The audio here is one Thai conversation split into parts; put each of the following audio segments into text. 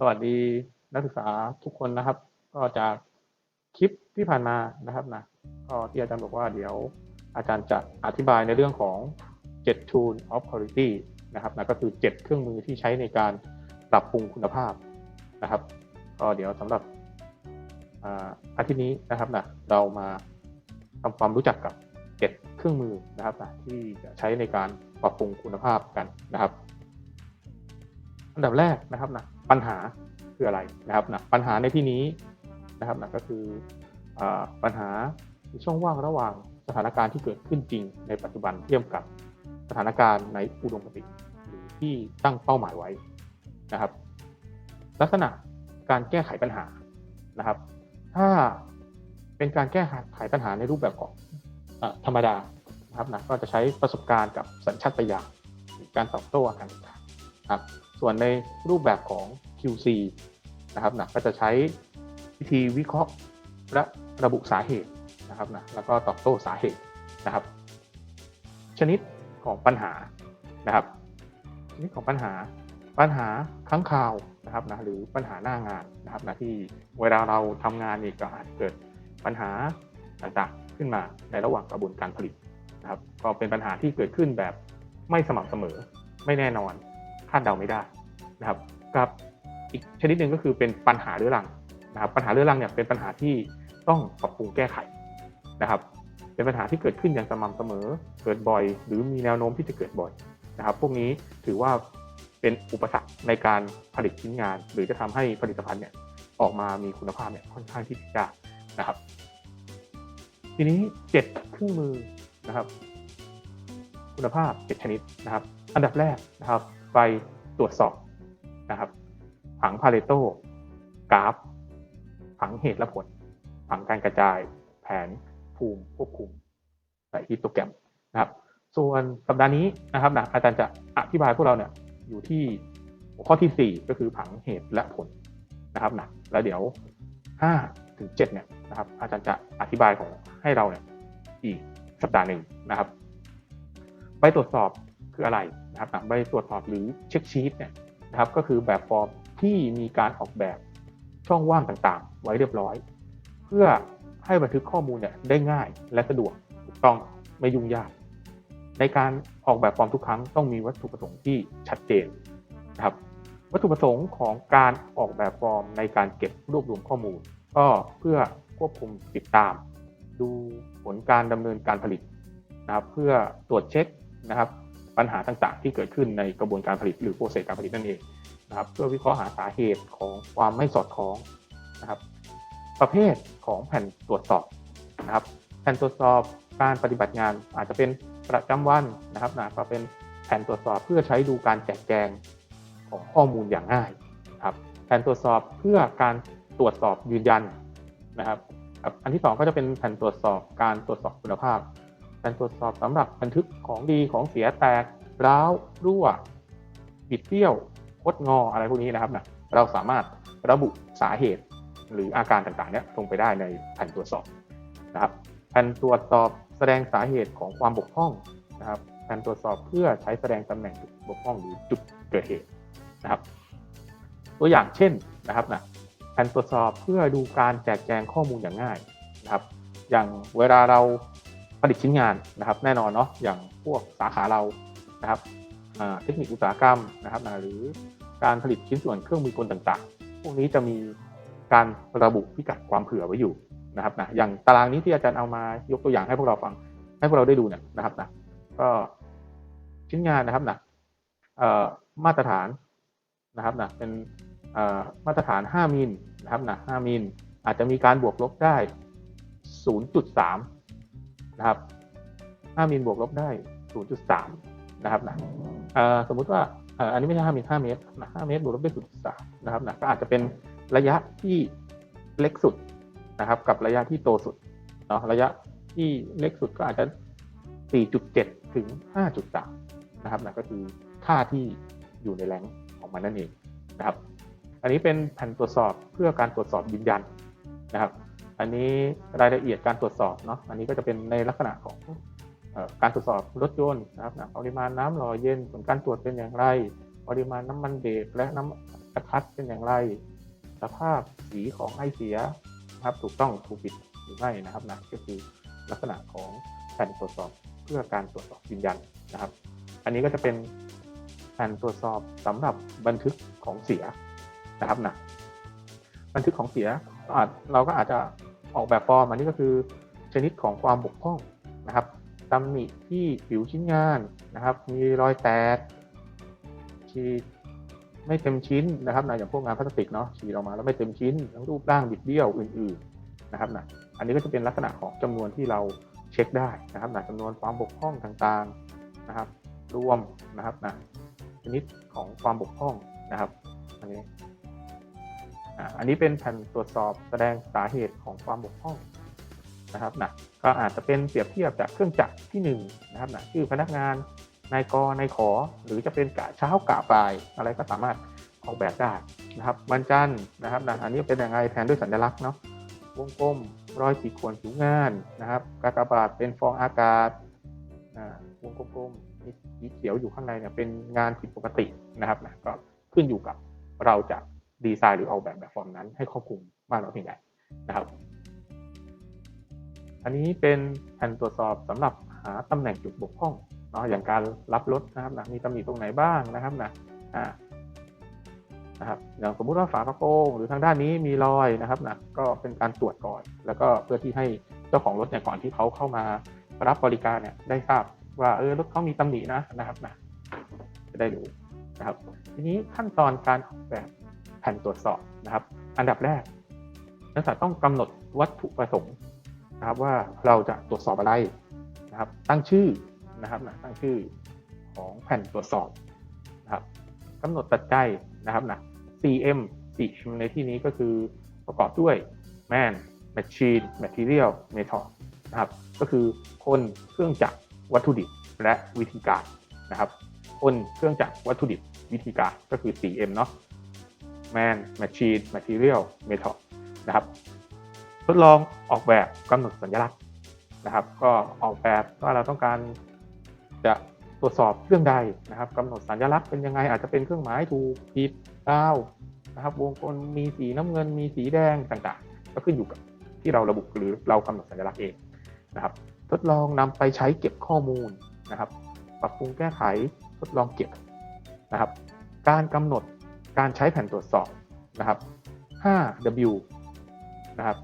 สวัสดีนักศึกษาทุกคนนะครับ ก็จากคลิปที่ผ่านมานะครับนะก็ที่อาจารย์บอกว่าเดี๋ยวอาจารย์จะอธิบายในเรื่องของ 7 tool of quality นะครับนะก็คือ 7 เครื่องมือที่ใช้ในการปรับปรุงคุณภาพนะครับ ก็เดี๋ยวสำหรับอาอาทิตย์นี้นะครับนะเรามาทำความรู้จักกับ 7 เครื่องมือนะครับนะที่จะใช้ในการปรับปรุงคุณภาพกันนะครับ อันดับแรกนะครับนะ ปัญหาคืออะไรนะครับนะปัญหาในที่นี้นะครับนะก็คืออาปัญหาช่องว่างระหว่างสถานการณ์ที่เกิดขึ้นจริงในปัจจุบันเทียบกับสถานการณ์ในอุดมคติหรือที่ตั้งเป้าหมายไว้นะครับ ลักษณะการแก้ไขปัญหานะครับ ถ้าเป็นการแก้ไขปัญหาในรูปแบบของอธรรมดานะครับนะก็จะใช้ประสบการณ์กับสัญชาตญาณหรือการตอบโต้อาการต่างๆนะครับ ส่วนในรูปแบบของ QC นะครับนะก็จะใช้วิธีวิเคราะห์และระบุสาเหตุนะครับนะแล้วก็ตอบโต้สาเหตุนะครับ ชนิดของปัญหานะครับชนิดของปัญหาปัญหาค้างคาวนะครับนะหรือปัญหาหน้างานนะครับนะที่เวลาเราทำงานนี่ก็อาจเกิดปัญหาต่างๆขึ้นมาในระหว่างกระบวนการผลิตนะครับ ก็เป็นปัญหาที่เกิดขึ้นแบบไม่สม่ำเสมอไม่แน่นอนาดเดาไม่ได้นะครับกับอีกชนิดหนึ่งก็คือเป็นปัญหาเรื้อรังนะครับ ปัญหาเรื้อรังเนี่ยเป็นปัญหาที่ต้องปรับปรุงแก้ไขนะครับ เป็นปัญหาที่เกิดขึ้นอย่างสม่ำเสมอ เกิดบ่อย หรือมีแนวโน้มที่จะเกิดบ่อยนะครับ พวกนี้ถือว่าเป็นอุปสรรคในการผลิตชิ้นงาน หรือจะทำให้ผลิตภัณฑ์เนี่ยออกมามีคุณภาพเนี่ยค่อนข้างที่จะยากนะครับ ทีนี้เจ็ดเครื่องมือนะครับ คุณภาพ7ชนิดนะครับ อันดับแรกนะครับ ไปตรวจสอบนะครับ ผังพาเลโตกราฟ ผังเหตุและผล ผังการกระจาย แผน ภูมิ ควบคุมและฮิตโตแกรมนะครับ ส่วนสัปดาห์นี้นะครับนะอาจารย์จะอธิบายพวกเราเนี่ยอยู่ที่หัวข้อที่ 4 ก็คือผังเหตุและผลนะครับนะแล้วเดี๋ยว5ถึง7เนี่ยนะครับอาจารย์จะอธิบายของให้เราเนี่ยอีกสัปดาห์หนึ่งนะครับใบตรวจสอบคืออะไร นะครับใบตรวจสอบหรือเช็คชีตเนี่ยนะครับก็คือแบบฟอร์มที่มีการออกแบบช่องว่างต่างๆ ไว้เรียบร้อย เพื่อให้บันทึกข้อมูลเนี่ยได้ง่ายและสะดวกถูกต้องไม่ยุ่งยาก ในการออกแบบฟอร์มทุกครั้งต้องมีวัตถุประสงค์ที่ชัดเจนนะครับวัตถุประสงค์ของการออกแบบฟอร์มในการเก็บรวบรวมข้อมูล ก็เพื่อควบคุมติดตาม ดูผลการดำเนินการผลิตนะครับเพื่อตรวจเช็คนะครับ ปัญหาต่างๆ ที่เกิดขึ้นในกระบวนการผลิตหรือโปรเซสการผลิตนั่นเองนะครับเพื่อวิเคราะห์หาสาเหตุของความไม่สอดคล้องนะครับ ประเภทของแผ่นตรวจสอบนะครับ แผ่นตรวจสอบการปฏิบัติงานอาจจะเป็นประจำวันนะครับนะก็เป็นแผ่นตรวจสอบเพื่อใช้ดูการแจกแจงของข้อมูลอย่างง่ายครับแผ่นตรวจสอบเพื่อการตรวจสอบยืนยันนะครับ อันที่ 2 ก็จะเป็นแผ่นตรวจสอบการตรวจสอบคุณภาพ การตรวจสอบสำหรับบันทึกของดีของเสียแตกร้าวรั่ว บิดเบี้ยวคดงออะไรพวกนี้นะครับนะเราสามารถระบุสาเหตุหรืออาการต่างๆเนี้ยลงไปได้ในแผ่นตรวจสอบนะครับแผ่นตรวจสอบแสดงสาเหตุของความบกพร่องนะครับแผ่นตรวจสอบเพื่อใช้แสดงตำแหน่งจุดบกพร่องหรือจุดเกิดเหตุนะครับ ตัวอย่างเช่นนะครับนะแผ่นตรวจสอบเพื่อดูการแจกแจงข้อมูลอย่างง่ายนะครับ อย่างเวลาเรา ผลิตชิ้นงานนะครับแน่นอนเนาะอย่างพวกสาขาเรานะครับเทคนิคอุตสาหกรรมนะครับนะหรือการผลิตชิ้นส่วนเครื่องมือกลต่างๆ พวกนี้จะมีการระบุพิกัดความเผื่อไว้อยู่นะครับนะอย่างตารางนี้ที่อาจารย์เอามายกตัวอย่างให้พวกเราฟัง ให้พวกเราได้ดูเนี่ยนะครับนะก็ชิ้นงานนะครับนะมาตรฐานนะครับนะเป็นมาตรฐาน 5มิลนะครับนะ5มิลอาจจะมีการบวกลบได้ 0.3 นะครับ5มิลบวกลบได้0.3นย์จุดสามนะครับนะสมมุติว่าอันนี้ไม่ใช่5มิล5เมตรนะ5เมตรบวกลบได้0.3นะครับนะก็อาจจะเป็นระยะที่เล็กสุดนะครับ กับระยะที่โตสุดเนาะระยะที่เล็กสุดก็อาจจะ 4.7 ถึง 5.3 นะครับนะก็คือค่าที่อยู่ในแรงของมันนั่นเองนะครับ อันนี้เป็นแผ่นตรวจสอบเพื่อการตรวจสอบยืนยันนะครับ อันนี้รายละเอียดการตรวจสอบเนาะอันนี้ก็จะเป็นในลักษณะของการตรวจสอบรถยนต์นะครับปริมาณน้ำหล่อเย็นผลการตรวจเป็นอย่างไร ปริมาณน้ำมันเบรกและน้จะคัดเป็นอย่างไร สภาพสีของไอเสียนะครับถูกต้องถูกผิดหรือไม่นะครับนะก็คือลักษณะของแผ่นตรวจสอบเพื่อการตรวจสอบยืนยันนะครับ อันนี้ก็จะเป็นแผ่นตรวจสอบสำหรับบันทึกของเสียนะครับนะบันทึกของเสียเราก็อาจจะ ออกแบบฟอร์มอันนี้ก็คือชนิดของความบกพร่องนะครับตำหนิที่ผิวชิ้นงานนะครับ มีรอยแตกฉีกไม่เต็มชิ้นนะครับนะอย่างพวกงานพลาสติกเนาะฉีกออกมาแล้วไม่เต็มชิ้นทั้งรูปร่างบิดเบี้ยวอื่น ๆนะครับนะอันนี้ก็จะเป็นลักษณะของจำนวนที่เราเช็คได้นะครับนะจำนวนความบกพร่องต่างๆนะครับ รวมนะครับนะชนิดของความบกพร่องนะครับอันนี้ อันนี้เป็นแผ่นตรวจสอบแสดงสาเหตุของความบกพร่องนะครับนะก็อาจจะเป็นเปรียบเทียบจากเครื่องจักรที่หนึ่งนะครับนะชื่อพนักงานนายกนายขอ หรือจะเป็นกะเช้ากะบ่าย อะไรก็สามารถออกแบบได้นะครับวันจันทร์นะครับนะอันนี้เป็นยังไงแทนด้วยสัญลักษณ์เนาะวงกลมรอยขีดข่วนผิวงานนะครับกากบาทเป็นฟองอากาศวงกลมๆมีสีเขียวอยู่ข้างในเนี่ยเป็นงานผิดปกตินะครับนะก็ขึ้นอยู่กับเราจะ ดีไซน์หรือออกแบบแบบฟอร์มนั้น ให้ครอบคลุมมากน้อยเพียงใดนะครับ อันนี้เป็นแผ่นตรวจสอบสำหรับหาตำแหน่งจุดบกพร่องเนาะอย่างการรับรถนะครับนะมีตำหนิตรงไหนบ้างนะครับนะอ่านะครับอย่างสมมุติว่าฝากระโปรงหรือทางด้านนี้มีรอยนะครับนะก็เป็นการตรวจก่อน แล้วก็เพื่อที่ให้เจ้าของรถเนี่ยก่อนที่เขาเข้ามารับบริการเนี่ยได้ทราบว่าเออรถเขามีตำหนินะนะครับนะจะได้รู้นะครับ ทีนี้ขั้นตอนการออกแบบ ผ่นตรวจสอบนะครับ อันดับแรกนักศึกษาต้องกำหนดวัตถุประสงค์นะครับว่าเราจะตรวจสอบอะไรนะครับ ตั้งชื่อนะครับนะตั้งชื่อของแผ่นตรวจสอบนะครับกำหนดปัจจัยนะครับนะ CM CM ในที่นี้ก็คือประกอบด้วย man machine material method นะครับ ก็คือคนเครื่องจักรวัตถุดิบและวิธีการนะครับ คนเครื่องจักรวัตถุดิบวิธีการก็คือ CM เนาะ man machine material method นะครับทดลองออกแบบกำหนดสัญลักษณ์นะครับ ก็ออกแบบว่าเราต้องการจะตรวจสอบเรื่องใดนะครับกำหนดสัญลักษณ์เป็นยังไง อาจจะเป็นเครื่องหมายถูกผิดดาวนะครับ วงกลมมีสีน้ำเงินมีสีแดงต่างๆ ก็ขึ้นอยู่กับที่เราระบุหรือเรากำหนดสัญลักษณ์เองนะครับ ทดลองนำไปใช้เก็บข้อมูลนะครับ ปรับปรุงแก้ไขทดลองเก็บนะครับ การกำหนด การใช้แผ่นตรวจสอบนะครับ 5W นะครับ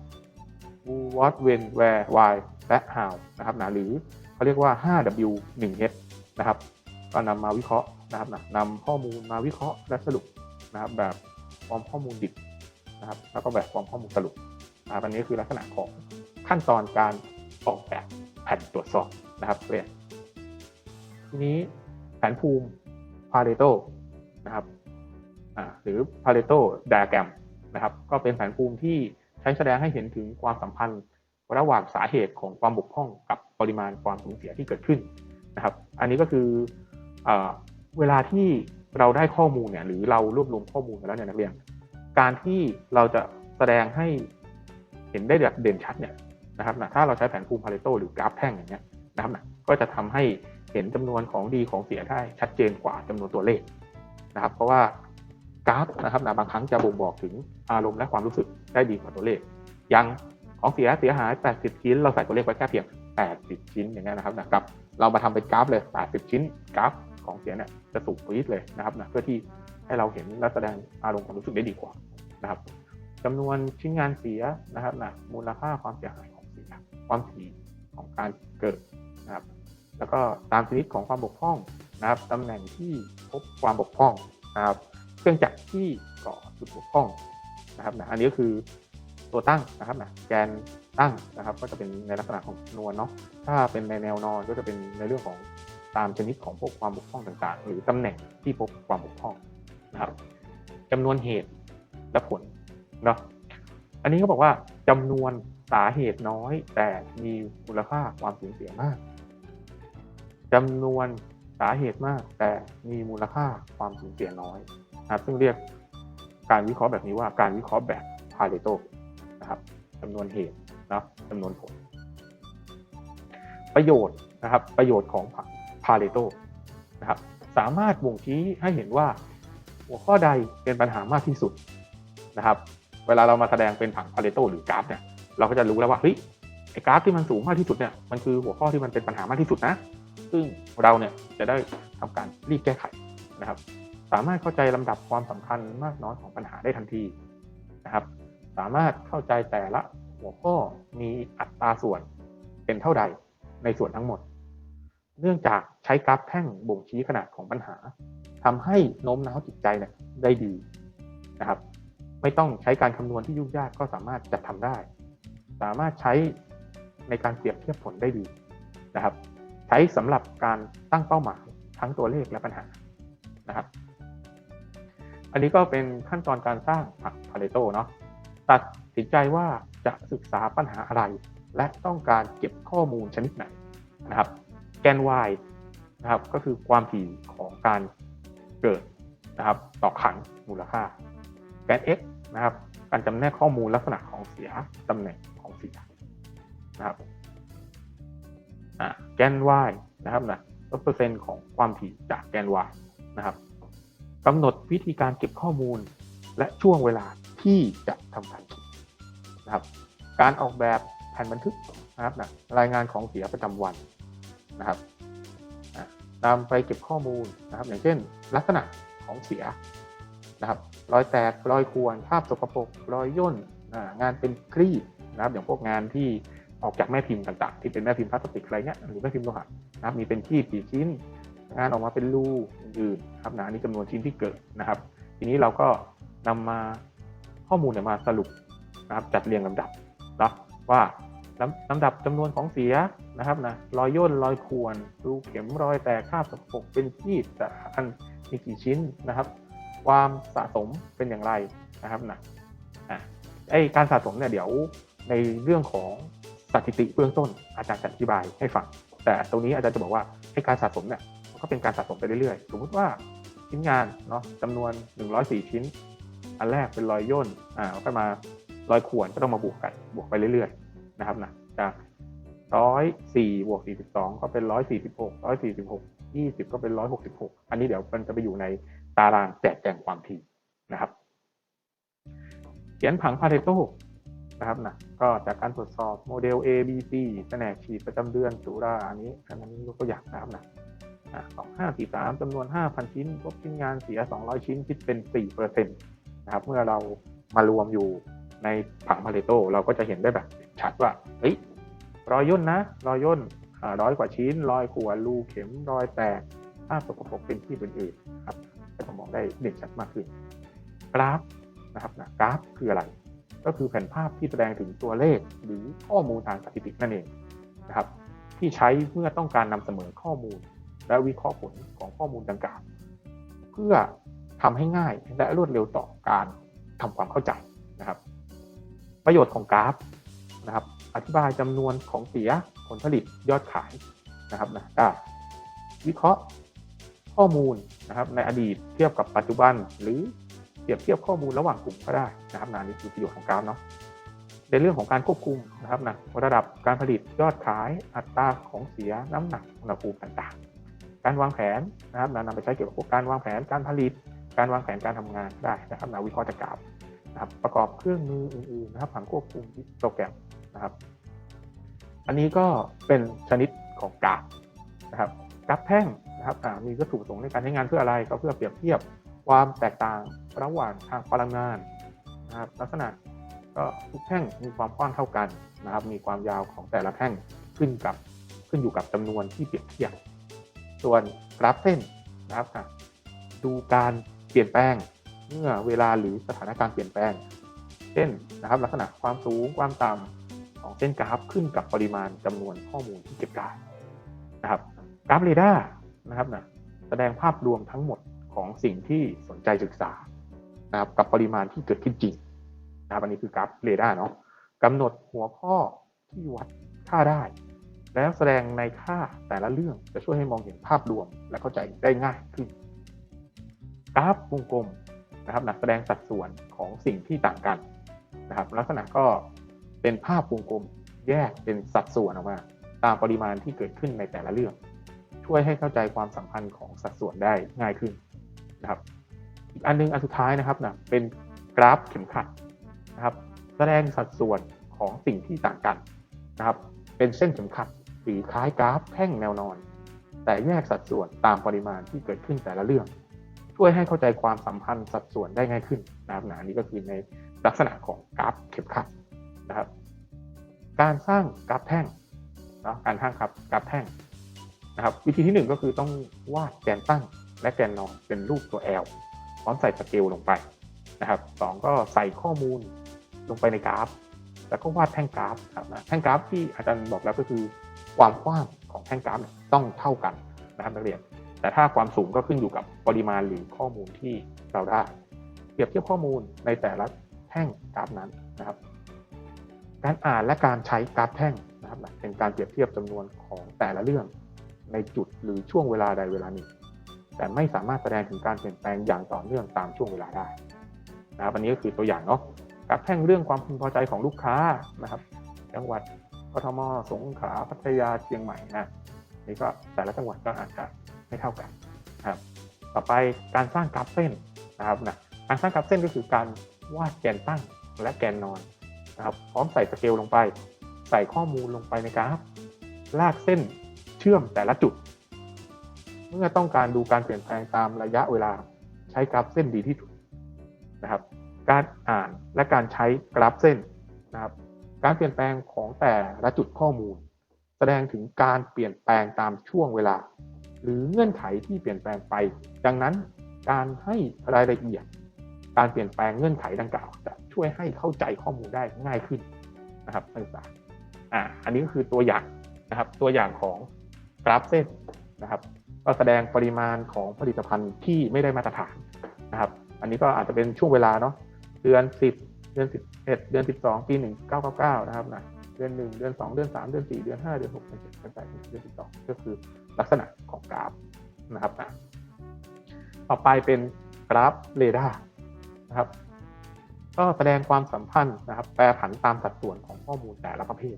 who what when where why และ how นะครับนะหรือเขาเรียกว่า 5W 1H นะครับก็นำมาวิเคราะห์นะครับนะนำข้อมูลมาวิเคราะห์และสรุปนะครับ แบบฟอร์มข้อมูลดิบนะครับ แล้วก็แบบฟอร์มข้อมูลสรุปนะครับอันนี้คือลักษณะของขั้นตอนการออกแบบแผ่นตรวจสอบนะครับเรียนทีนี้แผนภูมิ Pareto นะครับ หรือ Pareto diagram นะครับ ก็เป็นแผนภูมิที่ใช้แสดงให้เห็นถึงความสัมพันธ์ ระหว่างสาเหตุของความบกพร่องกับปริมาณความสูญเสียที่เกิดขึ้นนะครับ อันนี้ก็คือเอเวลาที่เราได้ข้อมูลเนี่ยหรือเรารวบรวมข้อมูลมาแล้วเนี่ยนักเรียน การที่เราจะแสดงให้เห็นได้แบบเด่นชัดเนี่ยนะครับนะถ้าเราใช้แผนภูมิพาเลโตหรือกราฟแท่งอย่างเงี้ยนะครับนะก็จะทำให้เห็นจำนวนของดีของเสียได้ชัดเจนกว่าจำนวนตัวเลขนะครับ เพราะว่า กราฟนะครับนะบางครั้งจะบ่งบอกถึงอารมณ์และความรู้สึกได้ดีกว่าตัวเลข ยังของเสียเสียหาย 80 ชิ้น เราใส่ตัวเลขไว้แค่เพียง 80 ชิ้นอย่างเงี้ยนะครับนะครับเรามาทำเป็นกราฟเลย 80 ชิ้นกราฟของเสียเนี่ยจะสูงปี๊ดเลยนะครับนะเพื่อที่ให้เราเห็นและแสดงอารมณ์ความรู้สึกได้ดีกว่านะครับจำนวนชิ้นงานเสียนะครับนะมูลค่าความเสียหายของเสียความถี่ของการเกิดนะครับแล้วก็ตามชนิดของความบกพร่องนะครับตำแหน่งที่พบความบกพร่องนะครับ เครื่องจักรที่ก่อจุดบกพร่องนะครับนะอันนี้ก็คือตัวตั้งนะครับนะแกนตั้งนะครับ ก็จะเป็นในลักษณะของนวลเนาะถ้าเป็นในแนวนอนก็จะเป็นในเรื่องของตามชนิดของพวกความบกพร่องต่างๆ หรือตำแหน่งที่พบความบกพร่องนะครับจำนวนเหตุและผลเนาะอันนี้ก็บอกว่าจำนวนสาเหตุน้อย แต่มีมูลค่าความสูญเสียมากจำนวนสาเหตุมาก แต่มีมูลค่าความสูญเสียน้อย นะครับซึ่งเรียกการวิเคราะห์แบบนี้ว่าการวิเคราะห์แบบพาเรโตนะครับจำนวนเหตุนะจำนวนผล ประโยชน์นะครับประโยชน์ของพาเรโตนะครับสามารถบ่งชี้ให้เห็นว่าหัวข้อใดเป็นปัญหามากที่สุดนะครับ เวลาเรามาแสดงเป็นผังพาเลโตหรือกราฟเนี่ยเราก็จะรู้แล้วว่าเฮ้ยไอ้กราฟที่มันสูงมากที่สุดเนี่ยมันคือหัวข้อที่มันเป็นปัญหามากที่สุดนะ ซึ่งเราเนี่ยจะได้ทำการรีบแก้ไขนะครับ สามารถเข้าใจลำดับความสำคัญมากน้อยของปัญหาได้ทันทีนะครับ สามารถเข้าใจแต่ละหัวข้อมีอัตราส่วนเป็นเท่าใดในส่วนทั้งหมด เนื่องจากใช้กราฟแท่งบ่งชี้ขนาดของปัญหาทำให้โน้มน้าวจิตใจเนี่ยได้ดีนะครับ ไม่ต้องใช้การคำนวณที่ยุ่งยากก็สามารถจัดทำได้ สามารถใช้ในการเปรียบเทียบผลได้ดีนะครับ ใช้สำหรับการตั้งเป้าหมายทั้งตัวเลขและปัญหานะครับ อันนี้ก็เป็นขั้นตอนการสร้างผังพาเลโตเนาะตัดสินใจว่าจะศึกษาปัญหาอะไร และต้องการเก็บข้อมูลชนิดไหนนะครับ แกน y นะครับก็คือความถี่ของการเกิดนะครับต่อขันมูลค่า แกน x นะครับการจำแนกข้อมูลลักษณะของเสียตำแหน่งของเสียนะครับแกน y นะครับนะลดเปอร์เซ็นต์ของความถี่จากแกน y นะครับ กำหนดวิธีการเก็บข้อมูล และช่วงเวลาที่จะทำการเก็บนะครับการออกแบบแผ่นบันทึกนะครับนะรายงานของเสียประจำวันนะครับนำไปเก็บข้อมูลนะครับ อย่างเช่น ลักษณะของเสียนะครับ รอยแตกรอยควรภาพสกปรกรอยย่นงานเป็นครีบนะครับ อย่างพวกงานที่ออกจากแม่พิมพ์ต่างๆ ที่เป็นแม่พิมพ์พลาสติกอะไรเงี้ยหรือแม่พิมพ์โลหะนะครับมีเป็นครีบกี่ชิ้น งานออกมาเป็นรูอื่นครับนะอันนี้จำนวนชิ้นที่เกิดนะครับ ทีนี้เราก็นำมาข้อมูลเนี่ยมาสรุปนะครับจัดเรียงลำดับเนาะว่าลำลำดับจำนวนของเสียนะครับนะรอยย่นรอยควรรูเข็มรอยแตกคราบสกปรกเป็นที่แต่อันมีกี่ชิ้นนะครับ ความสะสมเป็นอย่างไรนะครับนะอะไอการสะสมเนี่ยเดี๋ยวในเรื่องของสถิติเบื้องต้นอาจารย์จะอธิบายให้ฟัง แต่ตรงนี้อาจารย์จะบอกว่าให้การสะสมเนี่ย ก็เป็นการสะสมไปเรื่อยๆ สมมติว่าชิ้นงานเนาะจำนวน 104 ชิ้น อันแรกเป็นรอยย่นอ่าก็มารอยข่วนก็ต้องมาบวกกันบวกไปเรื่อยๆนะครับนะจากร้อยสี่บวกสี่สิบสองก็เป็นร้อยสี่สิบหกร้อยสี่สิบหกยี่สิบก็เป็นร้อยหกสิบหกอันนี้เดี๋ยวมันจะไปอยู่ในตารางแจกแจงความถี่นะครับ เขียนผังพาเทโตนะครับนะก็จากการตรวจสอบโมเดล A B C แผนกฉีดประจำเดือนสุราอันนี้อันนี้ยกตัวอย่างนะครับนะ สองห้าสี่สามจำนวนห้าพันชิ้นพบชิ้นงานเสียสองร้อยชิ้นคิดเป็นสี่เปอร์เซ็นต์นะครับ เมื่อเรามารวมอยู่ในผังพาเลโตเราก็จะเห็นได้แบบชัดว่าเฮ้ยรอยย่นนะ รอยย่นร้อยกว่าชิ้น รอยขวดรูเข็มรอยแตกภาพสกปรกเป็นที่อื่นๆครับจะมองได้เด่นชัดมากขึ้น กราฟนะครับนะกราฟคืออะไร ก็คือแผ่นภาพที่แสดงถึงตัวเลขหรือข้อมูลทางสถิตินั่นเองนะครับ ที่ใช้เมื่อต้องการนำเสนอข้อมูล และวิเคราะห์ผลของข้อมูลดังกล่าวเพื่อทำให้ง่ายและรวดเร็วต่อการทำความเข้าใจนะครับ ประโยชน์ของกราฟนะครับ อธิบายจำนวนของเสียผลผลิตยอดขายนะครับนะได้วิเคราะห์ข้อมูลนะครับ ในอดีตเทียบกับปัจจุบัน หรือเปรียบเทียบข้อมูลระหว่างกลุ่มก็ได้นะครับนะนี่คือประโยชน์ของกราฟเนาะในเรื่องของการควบคุมนะครับนะระดับการผลิตยอดขายอัตราของเสียน้ำหนักอุณหภูมิต่างๆ การวางแผนนะครับนำไปใช้เกี่ยวกับพวกการวางแผนการผลิต การวางแผนการทำงานได้นะครับนะวิเคราะห์จากกราฟนะครับประกอบเครื่องมืออื่นๆนะครับผังควบคุมโปรแกรมนะครับ อันนี้ก็เป็นชนิดของกราฟนะครับกราฟแท่งนะครับมีวัตถุประสงค์ในการใช้งานเพื่ออะไรก็เพื่อเปรียบเทียบความแตกต่างระหว่างทางพลังงานนะครับลักษณะก็ทุกแท่งมีความกว้างเท่ากันนะครับ มีความยาวของแต่ละแท่งขึ้นกับขึ้นอยู่กับจำนวนที่เปรียบเทียบ ส่วนกราฟเส้นนะครับดูการเปลี่ยนแปลงเมื่อเวลาหรือสถานการณ์เปลี่ยนแปลง เช่นนะครับ ลักษณะความสูงความต่ำของเส้นกราฟขึ้นกับปริมาณจำนวนข้อมูลที่เก็บได้นะครับกราฟเรดาร์นะครับนะแสดงภาพรวมทั้งหมดของสิ่งที่สนใจศึกษานะครับกับปริมาณที่เกิดขึ้นจริงนะครับอันนี้คือกราฟเรดาร์เนาะกำหนดหัวข้อที่วัดค่าได้ แล้วแสดงในค่าแต่ละเรื่องจะช่วยให้มองเห็นภาพรวมและเข้าใจได้ง่ายขึ้น กราฟวงกลมนะครับนะแสดงสัดส่วนของสิ่งที่ต่างกันนะครับ ลักษณะก็เป็นภาพวงกลมแยกเป็นสัดส่วนออกมา ตามปริมาณที่เกิดขึ้นในแต่ละเรื่อง ช่วยให้เข้าใจความสัมพันธ์ของสัดส่วนได้ง่ายขึ้นนะครับ อีกอันหนึงอันสุดท้ายนะครับนะเป็นกราฟเข็มขัดนะครับ แสดงสัดส่วนของสิ่งที่ต่างกันนะครับ เป็นเส้นเข็มขัด หรือคล้ายกราฟแท่งแนวนอน แต่แยกสัดส่วนตามปริมาณที่เกิดขึ้นแต่ละเรื่อง ช่วยให้เข้าใจความสัมพันธ์สัดส่วนได้ง่ายขึ้นนะครับนะนี้ก็คือในลักษณะของกราฟเข็มขัดนะครับ การสร้างกราฟแท่งนะการสร้างครับกราฟแท่งนะครับ วิธีที่หนึ่งก็คือต้องวาดแกนตั้งและแกนนอนเป็นรูปตัว L พร้อมใส่สเกลลงไปนะครับสองก็ใส่ข้อมูลลงไปในกราฟ แล้วก็วาดแท่งกราฟครับนะแท่งกราฟที่อาจารย์บอกแล้วก็คือ ความกว้างของแท่งกราฟต้องเท่ากันนะครับนักเรียน แต่ถ้าความสูงก็ขึ้นอยู่กับปริมาณหรือข้อมูลที่เราได้ เปรียบเทียบข้อมูลในแต่ละแท่งกราฟนั้นนะครับ การอ่านและการใช้กราฟแท่งนะครับเป็นการเปรียบเทียบจำนวนของแต่ละเรื่อง ในจุดหรือช่วงเวลาใดเวลาหนึ่งแต่ไม่สามารถแสดงถึงการเปลี่ยนแปลงอย่างต่อเนื่องตามช่วงเวลาได้นะครับอันนี้ก็คือตัวอย่างเนาะกราฟแท่งเรื่องความพึงพอใจของลูกค้านะครับจังหวัด กทมสงขลาพัทยาเชียงใหม่นะนี่ก็แต่ละจังหวัดก็อาจจะไม่เท่ากันนะครับ ต่อไปการสร้างกราฟเส้นนะครับนะการสร้างกราฟเส้นก็คือการวาดแกนตั้งและแกนนอนนะครับ พร้อมใส่สเกลลงไป ใส่ข้อมูลลงไปในกราฟ ลากเส้นเชื่อมแต่ละจุด เมื่อต้องการดูการเปลี่ยนแปลงตามระยะเวลาใช้กราฟเส้นดีที่สุดนะครับ การอ่านและการใช้กราฟเส้นนะครับ การเปลี่ยนแปลงของแต่ละจุดข้อมูล แสดงถึงการเปลี่ยนแปลงตามช่วงเวลา หรือเงื่อนไขที่เปลี่ยนแปลงไป ดังนั้นการให้รายละเอียด การเปลี่ยนแปลงเงื่อนไขดังกล่าว จะช่วยให้เข้าใจข้อมูลได้ง่ายขึ้นนะครับนักศึกษาอ่าอันนี้ก็คือตัวอย่างนะครับตัวอย่างของกราฟเส้นนะครับก็แสดงปริมาณของผลิตภัณฑ์ที่ไม่ได้มาตรฐานนะครับ อันนี้ก็อาจจะเป็นช่วงเวลาเนาะเดือน10 เดือน11เดือน12ปี1999นะครับนะเดือน1เดือน2เดือน3เดือน4เดือน5เดือน6เดือน7เดือน8เดือน12ก็คือลักษณะของกราฟนะครับนะต่อไปเป็นกราฟเรดาร์นะครับ ก็แสดงความสัมพันธ์นะครับ แปรผันตามสัดส่วนของข้อมูลแต่ละประเภท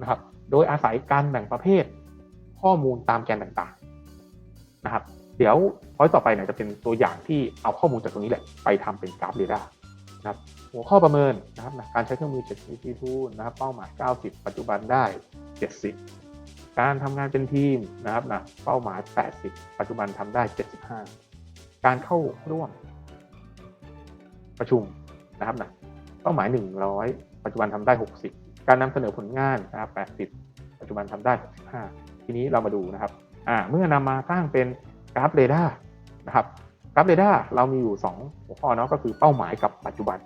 นะครับ โดยอาศัยการแบ่งประเภท ข้อมูลตามแกนต่างๆนะครับ เดี๋ยวพอยต่อไปเนี่ยจะเป็นตัวอย่างที่เอาข้อมูลจากตรงนี้แหละไปทำเป็นกราฟเรดาร์นะครับ หัวข้อประเมินนะครับนะการใช้เครื่องมือ7 CP tool นะครับ เป้าหมาย 90 ปัจจุบันได้ 70 การทำงานเป็นทีมนะครับนะเป้าหมาย 80 ปัจจุบันทำได้ 75 การเข้าร่วม ประชุมนะครับนะเป้าหมาย 100 ปัจจุบันทำได้ 60 การนำเสนอผลงานนะครับ 80 ปัจจุบันทำได้ 65 ทีนี้เรามาดูนะครับอ่าเมื่อนำมาสร้างเป็นกราฟเรดาร์นะครับกราฟเรดาร์เรามีอยู่ 2 หัวข้อเนาะก็คือเป้าหมายกับปัจจุบัน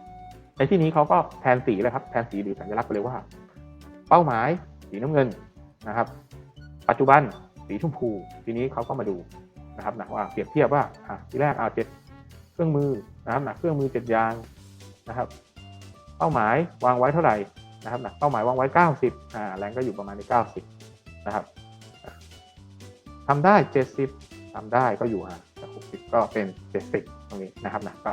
ในที่นี้เขาก็แทนสีเลยครับแทนสีหรือสัญลักษณ์ไปเลยว่า เป้าหมายสีน้ำเงินนะครับ ปัจจุบันสีชมพู ทีนี้เขาก็มาดูนะครับนะว่าเปรียบเทียบว่าอะทีแรกเอาเจ็ดเครื่องมือนะครับนะเครื่องมือเจ็ดยางนะครับ เป้าหมายวางไว้เท่าไหร่นะครับนะเป้าหมายวางไว้ 90อ่าแรงก็อยู่ประมาณใน90 นะครับทำได้ 70ทำได้ก็อยู่ห่างจาก60 ก็เป็น 70 ตรงนี้นะครับนะก็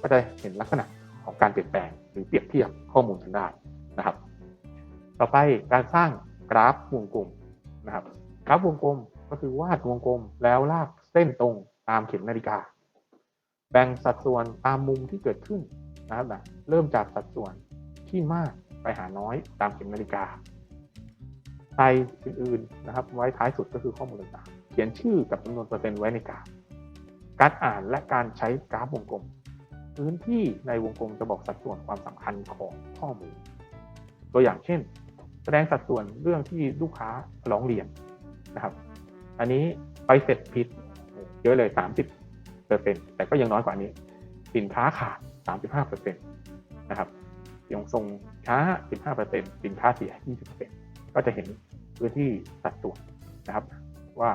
ก็จะเห็นลักษณะ ของการเปลี่ยนแปลงหรือเปรียบเทียบข้อมูลกันได้นะครับ ต่อไปการสร้างกราฟวงกลมนะครับ กราฟวงกลมก็คือวาดวงกลมแล้วลากเส้นตรงตามเข็มนาฬิกา แบ่งสัดส่วนตามมุมที่เกิดขึ้นนะครับนะเริ่มจากสัดส่วนที่มากไปหาน้อยตามเข็มนาฬิกาใส่อื่นๆนะครับ ไว้ท้ายสุดก็คือข้อมูลต่างๆเขียนชื่อกับจำนวนเปอร์เซ็นต์ไว้ในกราฟการอ่านและการใช้กราฟวงกลม พื้นที่ในวงกลมจะบอกสัดส่วนความสำคัญของข้อมูล ตัวอย่างเช่น แสดงสัดส่วนเรื่องที่ลูกค้าร้องเรียนนะครับ อันนี้ไปเสร็จผิดเยอะเลย 30เปอร์เซ็นแต่ก็ยังน้อยกว่านี้ สินค้าขาด 35เปอร์เซ็นตนะครับยังส่งช้า 15เปอร์เซ็นสินค้าเสีย 20เปอร์เซ็นก็จะเห็นพื้นที่สัดส่วนนะครับ ว่า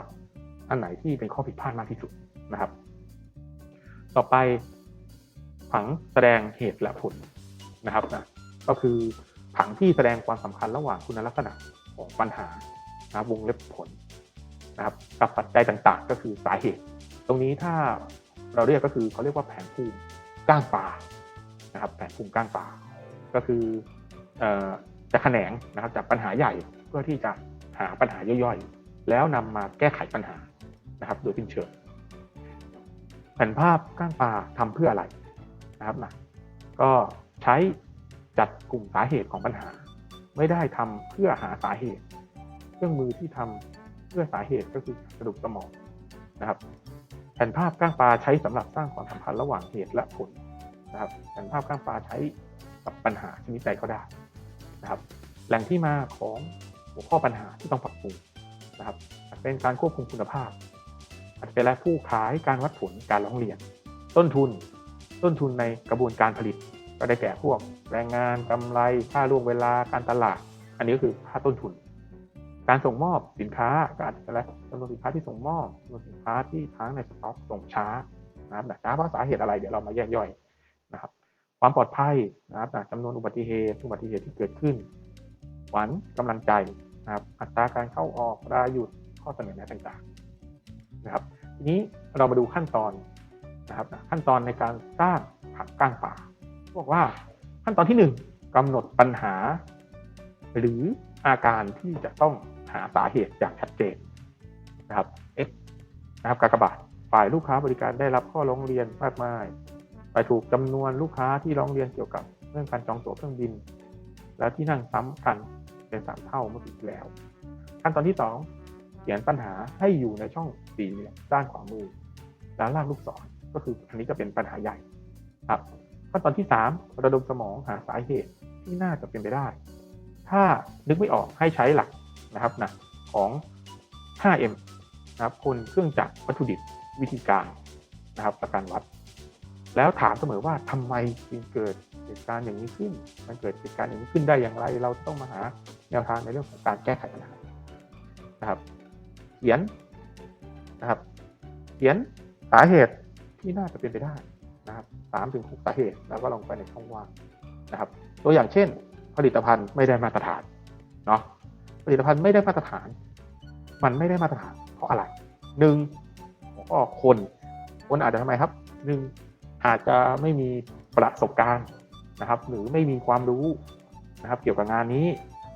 อันไหนที่เป็นข้อผิดพลาดมากที่สุดนะครับ ต่อไป ผังแสดงเหตุและผลนะครับนะก็คือผังที่แสดงความสำคัญระหว่างคุณลักษณะของปัญหานะครับวงเล็บผลนะครับกับปัจจัยต่างๆ ก็คือสาเหตุ ตรงนี้ถ้าเราเรียกก็คือเขาเรียกว่าแผนภูมิก้างปลานะครับแผนภูมิก้างปลาก็คืออจะแขนงนะครับจากปัญหาใหญ่เพื่อที่จะหาปัญหาย่อยๆ แล้วนำมาแก้ไขปัญหานะครับ โดยสิ้นเชิงแผนภาพก้างปลาทำเพื่ออะไร นะครับนะก็ใช้จัดกลุ่มสาเหตุของปัญหา ไม่ได้ทำเพื่อหาสาเหตุ เครื่องมือที่ทำเพื่อสาเหตุก็คือกระดูกสมองนะครับ แผนภาพก้างปลาใช้สำหรับสร้างความสัมพันธ์ระหว่างเหตุและผลนะครับ แผนภาพก้างปลาใช้กับปัญหาชนิดใดก็ได้นะครับ แหล่งที่มาของหัวข้อปัญหาที่ต้องปรับปรุงนะครับอาจเป็นการควบคุมคุณภาพ อาจจะเป็นและผู้ขายการวัดผลการร้องเรียน ต้นทุน ต้นทุนในกระบวนการผลิต ก็ได้แก่พวกแรงงานกำไรค่าล่วงเวลาการตลาด อันนี้ก็คือค่าต้นทุน การส่งมอบสินค้าก็อาจจะและจำนวนสินค้าที่ส่งมอบจำนวนสินค้าที่ค้างในสต็อกส่งช้านะครับช้าเพราะสาเหตุอะไรเดี๋ยวเรามาแยกย่อยนะครับ ความปลอดภัยนะครับจำนวนอุบัติเหตุอุบัติเหตุที่เกิดขึ้นหวันกำลังใจนะครับอัตราการเข้าออกรายหยุดข้อเสนอแนะต่างๆนะครับทีนี้เรามาดูขั้นตอน นะครับขั้นตอนในการสร้างผักก้างป่าบอกว่าขั้นตอนที่ 1กำหนดปัญหา หรืออาการที่จะต้องหาสาเหตุอย่างชัดเจนนะครับ X นะครับกากบาทฝ่ายลูกค้าบริการได้รับข้อร้องเรียนมากมายไปถูกจำนวนลูกค้าที่ร้องเรียนเกี่ยวกับเรื่องการจองตั๋วเครื่องบิน แล้วที่นั่งซ้ำกันเป็นสามเท่าเมื่อปีที่แล้ว ขั้นตอนที่ 2 เขียนปัญหาให้อยู่ในช่องสี่เหลี่ยมด้านขวามือ แล้วลากลูกศร ก็คืออันนี้จะเป็นปัญหาใหญ่ครับขั้นตอนที่ 3 ระดมสมองหาสาเหตุที่น่าจะเป็นไปได้ ถ้านึกไม่ออกให้ใช้หลักนะครับนะของ 5M นะครับคนเครื่องจักรวัตถุดิบวิธีการนะครับประกันวัด แล้วถามเสมอว่าทำไมจึงเกิดเหตุการณ์อย่างนี้ขึ้น มันเกิดเหตุการณ์อย่างนี้ขึ้นได้อย่างไร เราต้องมาหาแนวทางในเรื่องของการแก้ไขปัญหานะครับ เขียนนะครับ เขียนสาเหตุ ที่น่าจะเป็นไปได้นะครับสามถึงหกสาเหตุแล้วก็ลงไปในช่องว่างนะครับ ตัวอย่างเช่น ผลิตภัณฑ์ไม่ได้มาตรฐานเนาะผลิตภัณฑ์ไม่ได้มาตรฐาน มันไม่ได้มาตรฐาน เพราะอะไรหนึ่งหัวข้อคนคนอาจจะทำไมครับหนึ่งอาจจะไม่มีประสบการณ์นะครับ หรือไม่มีความรู้นะครับ เกี่ยวกับงานนี้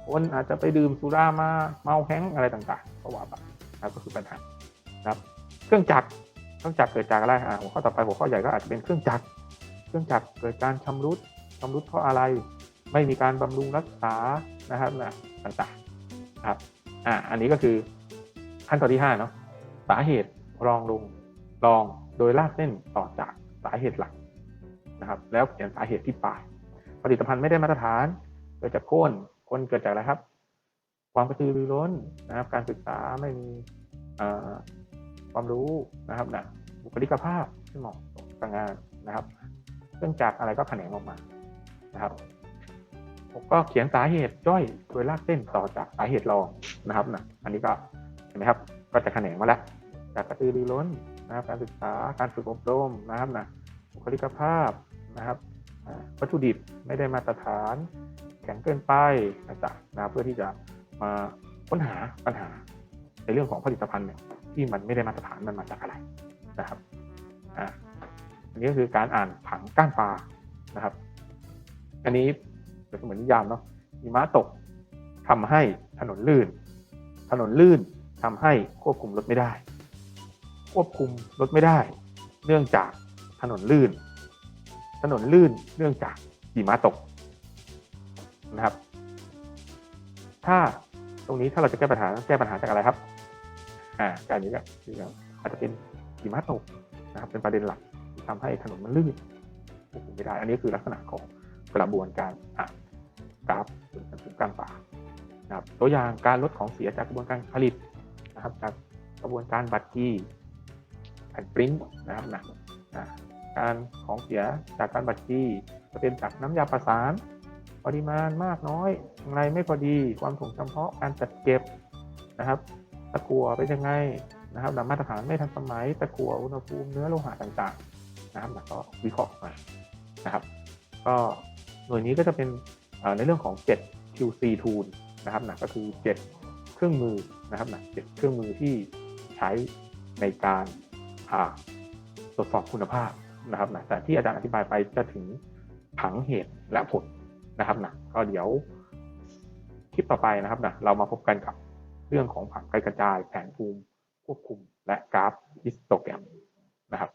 คนอาจจะไปดื่มสุรามาเมาแห้งอะไรต่างๆก็ว่าไปนะก็คือปัญหานะครับ เครื่องจักร เครื่องจักรเกิดจากอะไรอ่าหัวข้อต่อไปหัวข้อใหญ่ก็อาจจะเป็นเครื่องจักร เครื่องจักรเกิดการชำรุดชำรุดเพราะอะไร ไม่มีการบำรุงรักษานะครับนะต่างๆครับอ่าอันนี้ก็คือขั้นตอนที่5เนาะสาเหตุรองลงรองโดยลากเส้นต่อจากสาเหตุหลักนะครับ แล้วเขียนสาเหตุที่ปลาย ผลิตภัณฑ์ไม่ได้มาตรฐาน เกิดจากโคนคนเกิดจากอะไรครับ ความกระตือรือร้นนะครับ การศึกษาไม่มี ความรู้นะครับนะบุคลิกภาพที่เหมาะสมกับงานนะครับ เครื่องจักรอะไรก็แขนงออกมานะครับผมก็เขียนสาเหตุย่อยโดยลากเส้นต่อจากสาเหตุรองนะครับนะอันนี้ก็เห็นไหมครับก็จะแขนงมาแล้วจากกระตือรือร้นนะครับการศึกษาการฝึกอบรมนะครับนะบุคลิกภาพนะครับวัตถุดิบไม่ได้มาตรฐาน แข็งเกินไปต่างๆนะเพื่อที่จะมาค้นหาปัญหาในเรื่องของผลิตภัณฑ์เนี่ย ที่มันไม่ได้มาตรฐานมันมาจากอะไรนะครับอ่าอันนี้ก็คือการอ่านผังก้านปลานะครับ อันนี้เป็นเหมือนนิยามเนาะหิมะตกทำให้ถนนลื่น ถนนลื่นทำให้ควบคุมรถไม่ได้ ควบคุมรถไม่ได้ เนื่องจากถนนลื่น ถนนลื่นเนื่องจากหิมะตกนะครับ ถ้าตรงนี้ถ้าเราจะแก้ปัญหาแก้ปัญหาจากอะไรครับ อ่าการนี้ก็อาจจะเป็นหิมะตกนะครับเป็นประเด็นหลักที่ทำให้ถนนมันลื่นควบคุมไม่ได้ อันนี้คือลักษณะของกระบวนการอ่ากราฟหรือการการป่านะครับตัวอย่างการลดของเสียจากกระบวนการผลิตนะครับจากกระบวนการบัตรกีแผ่นปริ้นนะครับนะการของเสียจากการบัตรกีจะเป็นจากน้ำยาประสานปริมาณมากน้อยอย่างไรไม่พอดีความถ่วงจำเพาะการจัดเก็บนะครับ ตะกั่วเป็นยังไงนะครับดัมาตรฐานไม่ทันสมัยตะกั่วอุณหภูมิเนื้อโลหะต่างๆนะครับแล้วก็วิเคราะห์มานะครับ ก็หน่วยนี้ก็จะเป็นในเรื่องของ 7 QC tool นะครับนะก็คือ 7 เครื่องมือนะครับนะ7เครื่องมือที่ใช้ในการตรวจสอบคุณภาพนะครับนะแต่ที่อาจารย์อธิบายไปจะถึงผังเหตุและผลนะครับนะก็เดี๋ยวคลิปต่อไปนะครับนะเรามาพบกันกับ เรื่องของผังกรระจายแผนภูมิควบคุมและกราฟฮิสโตแกรมนะครับ